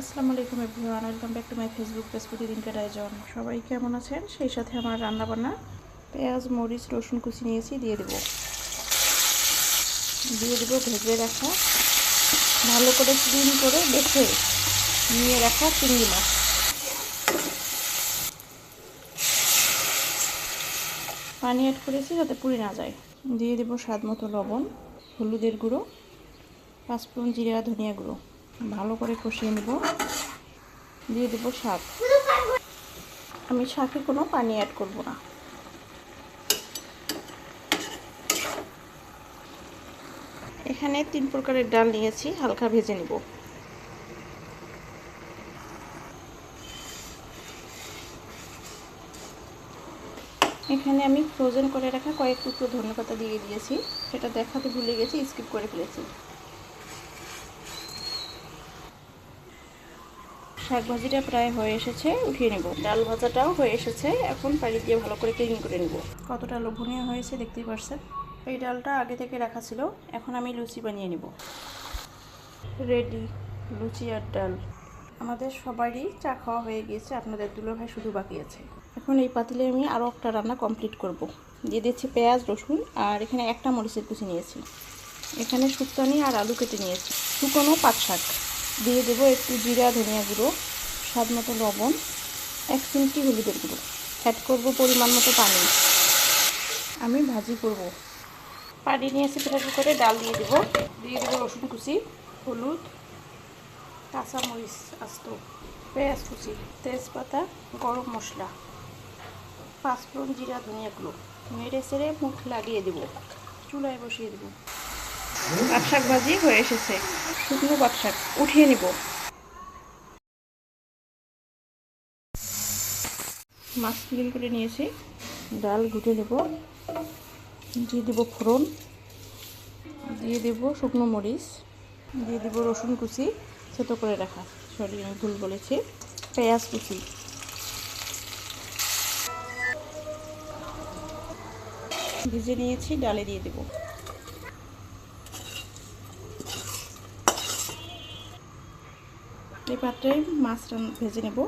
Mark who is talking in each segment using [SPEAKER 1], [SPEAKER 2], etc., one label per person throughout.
[SPEAKER 1] আসসালামু আলাইকুম everyone, welcome back to my Facebook page প্রতিদিনকার আয়োজন সবাই কেমন আছেন? সেই সাথে আমার রান্না বান্না পেঁয়াজ, মরিচ, রসুন কুচি নিয়েছি, দিয়ে দেব। দিয়ে দেবো ভেজে রাখা, ভালো করে ক্লিন করে বেছে নিয়ে রাখা চিংড়ি মাছ। পানি অ্যাড করেছি যাতে পুড়ে না যায়। দিয়ে দেবো স্বাদ মতো লবণ, হলুদের গুঁড়ো পাঁচফোড়ন জিরা, ধনিয়া গুঁড়ো। ভালো করে কষিয়ে নেব। দিয়ে দেবো শাক। আমি শাকে কোনো পানি অ্যাড করব না। এখানে তিন প্রকারের ডাল নিয়েছি, হালকা ভেজে নেব। এখানে আমি ফ্রোজেন করে রাখা কয়েক টুকরো ধনেপাতা দিয়ে দিয়েছি। সেটা দেখাতে ভুলে গেছি স্কিপ করে ফেলেছি। শাক ভাজিটা প্রায় হয়ে এসেছে, উঠিয়ে নেব। ডাল ভাজাটাও হয়ে এসেছে, এখন পানি দিয়ে ভালো করে ক্লিন করে নেব। কতটা লোভনীয় হয়েছে দেখতেই পারছেন? এই ডালটা আগে থেকে রাখা ছিল, এখন আমি লুচি বানিয়ে নেব। রেডি লুচি আর ডাল। আমাদের সবারই চা খাওয়া হয়ে গিয়েছে, আপনাদের দুলো ভাই শুধু বাকি আছে। এখন এই পাতিলে আমি আরও একটা রান্না কমপ্লিট করব। দিয়ে দিচ্ছি পেঁয়াজ, রসুন আর এখানে একটা মরিচের কুচি নিয়েছি। এখানে শুক্তানি আর আলু কেটে নিয়েছি। শুকনো পাট শাক। দিয়ে দেবো একটু জিরা, ধনিয়া গুঁড়ো, স্বাদ মতো লবণ, এক চিমটি হলুদের গুঁড়ো। অ্যাড করব পরিমাণ মতো পানি। আমি ভাজি করব। পানি নিয়েছি প্রেসার করে ডাল দিয়ে দেবো। দিয়ে দেবো রসুন কুচি, হলুদ, কাঁচামরিচ আস্ত পেঁয়াজ কুচি, তেজপাতা, গরম মশলা, পাঁচফোড়ন জিরা, ধনিয়া গুঁড়ো। নেড়ে সেড়ে মুখ লাগিয়ে দেবো। চুলায় বসিয়ে দেবো। পাট শাক ভাজি হয়ে এসেছে। শুকনো পাট শাক উঠিয়ে নিব। মাছ ক্লিন করে নিয়েছি। ডাল ঘুটে নেব। দিয়ে দেব ফোড়ন। দিয়ে দেব শুকনো মরিচ। দিয়ে দেব রসুন কুচি, ছোটো করে রাখা। সরি আমি ভুল বলেছি। পেঁয়াজ কুচি। ভিজে নিয়েছি, ডালে দিয়ে দেবো। এই পাত্রে মাছ ভেজে নেব।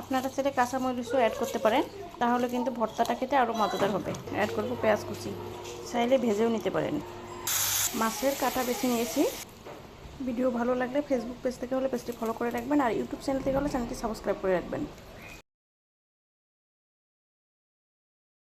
[SPEAKER 1] আপনারা চাইলে কাঁচামরিচও অ্যাড করতে পারেন, তাহলে কিন্তু ভর্তাটা খেতে আরও মজাদার হবে। অ্যাড করব পেঁয়াজ কুচি, চাইলে ভেজেও নিতে পারেন। মাছের কাটা বেছে নিয়েছি। ভিডিও ভালো লাগলে ফেসবুক পেজ থেকে হলে পেজটি ফলো করে রাখবেন, আর ইউটিউব চ্যানেল থেকে হলে চ্যানেলটি সাবস্ক্রাইব করে রাখবেন।